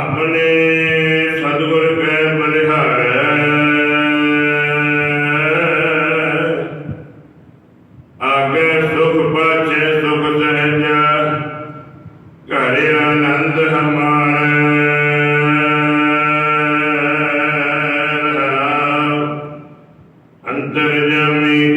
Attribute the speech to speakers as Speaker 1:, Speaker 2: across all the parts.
Speaker 1: ਆਪਣੇ ਸਤਿਗੁਰ ਪੈ ਬਲਿਹਾਰੈ। ਆਗੇ ਸੁਖ ਪਾਛੇ ਸੁਖ ਸਹਿਜ ਘਰ ਆਨੰਦ ਹਮਾਰੇ। ਅੰਤਰ ਜਮੀ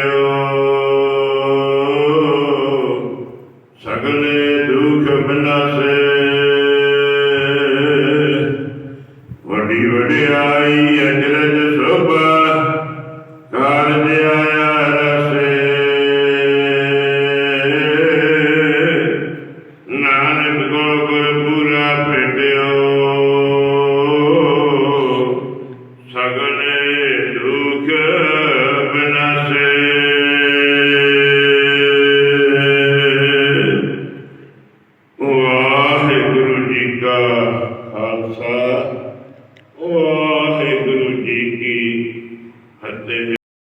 Speaker 1: ਨੇ ਦੁਖ ਬਿਨਾਸੇ ਵੱਡੀ ਵਡਿਆਈ ਖਾਲਸਾ